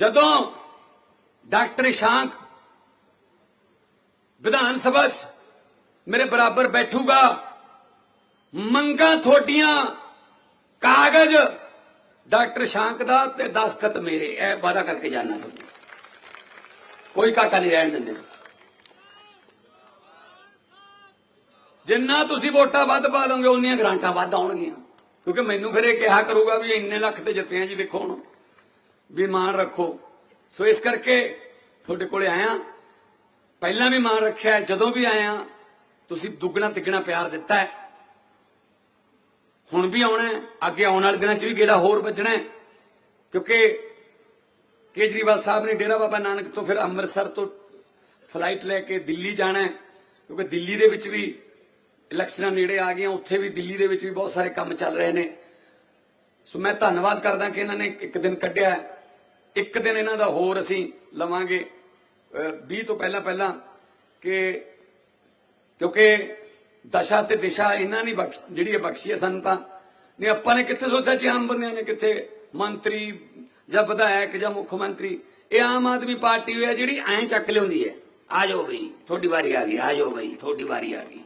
ਜਦੋਂ ਡਾਕਟਰ ਸ਼ਾਂਕ ਵਿਧਾਨ ਸਭਾ 'ਚ ਮੇਰੇ ਬਰਾਬਰ ਬੈਠੂਗਾ, ਮੰਗਾਂ ਥੋਡੀਆਂ ਕਾਗਜ਼ ਡਾਕਟਰ ਸ਼ਾਂਕ ਦਾ ਤੇ ਦਸਖਤ ਮੇਰੇ, ਇਹ ਵਾਦਾ ਕਰਕੇ ਜਾਣਾ ਤੁਹਾਨੂੰ ਕੋਈ ਘਾਟਾ ਨਹੀਂ ਰਹਿਣ ਦਿੰਦੇ। ਜਿੰਨਾ ਤੁਸੀਂ ਵੋਟਾਂ ਵੱਧ ਪਾ ਦੋਗੇ, ਉਨੀਆਂ ਗ੍ਰਾਂਟਾਂ ਵੱਧ ਆਉਣਗੀਆਂ। ਕਿਉਂਕਿ ਮੈਨੂੰ ਫਿਰ ਇਹ ਕਿਹਾ ਕਰੂਗਾ ਵੀ ਇੰਨੇ ਲੱਖ ਤੇ ਜਿੱਤੇ ਆ ਜੀ, ਦੇਖੋ ਹੁਣ। ਵੀ ਮਾਣ ਰੱਖੋ। ਸੋ ਇਸ ਕਰਕੇ ਤੁਹਾਡੇ ਕੋਲੇ ਆਇਆ। ਪਹਿਲਾਂ ਵੀ ਮਾਣ ਰੱਖਿਆ ਜਦੋਂ ਵੀ ਆਇਆ, ਤੁਸੀਂ ਦੁੱਗਣਾ ਤਿੱਗਣਾ ਪਿਆਰ ਦਿੱਤਾ ਹੈ। ਹੁਣ ਵੀ ਆਉਣਾ ਅੱਗੇ ਆਉਣ ਵਾਲੇ ਦਿਨਾਂ 'ਚ ਵੀ ਗੇੜਾ ਹੋਰ ਵੱਜਣਾ ਕਿਉਂਕਿ ਕੇਜਰੀਵਾਲ ਸਾਹਿਬ ਨੇ ਡੇਰਾ ਬਾਬਾ ਨਾਨਕ ਤੋਂ ਫਿਰ ਅੰਮ੍ਰਿਤਸਰ ਤੋਂ ਫਲਾਈਟ ਲੈ ਕੇ ਦਿੱਲੀ ਜਾਣਾ ਕਿਉਂਕਿ ਦਿੱਲੀ ਦੇ ਵਿੱਚ ਵੀ ਇਲੈਕਸ਼ਨਾਂ ਨੇੜੇ ਆ ਗਈਆਂ, ਉੱਥੇ ਵੀ ਦਿੱਲੀ ਦੇ ਵਿੱਚ ਵੀ ਬਹੁਤ ਸਾਰੇ ਕੰਮ ਚੱਲ ਰਹੇ ਨੇ। ਸੋ ਮੈਂ ਧੰਨਵਾਦ ਕਰਦਾ ਕਿ ਇਹਨਾਂ ਨੇ ਇੱਕ ਦਿਨ ਕੱਢਿਆ ਇੱਕ ਦਿਨ ਇਹਨਾਂ ਦਾ ਹੋਰ ਅਸੀਂ ਲਵਾਂਗੇ। ਅਹ 20 ਤੋਂ ਪਹਿਲਾਂ ਪਹਿਲਾਂ ਕਿ ਕਿਉਂਕਿ ਦਸ਼ਾ ਤੇ ਦਿਸ਼ਾ ਇਹਨਾਂ ਨੇ ਬਖਸ਼ ਜਿਹੜੀ ਇਹ ਬਖਸ਼ੀ ਹੈ ਸਾਨੂੰ ਤਾਂ। ਨਹੀਂ, ਆਪਾਂ ਨੇ ਕਿੱਥੇ ਸੋਚਿਆ ਸੀ ਆਮ ਬੰਦਿਆਂ ਨੇ ਕਿੱਥੇ ਮੰਤਰੀ ਜਾਂ ਵਿਧਾਇਕ ਜਾਂ ਮੁੱਖ ਮੰਤਰੀ? ਇਹ ਆਮ ਆਦਮੀ ਪਾਰਟੀ ਹੋਇਆ ਜਿਹੜੀ ਐਂ ਚੱਕ ਲਿਆਉਂਦੀ ਹੈ। ਆ ਜਾਓ ਬਈ, ਤੁਹਾਡੀ ਵਾਰੀ ਆ ਗਈ, ਆ ਜਾਓ ਬਈ, ਤੁਹਾਡੀ ਵਾਰੀ ਆ ਗਈ।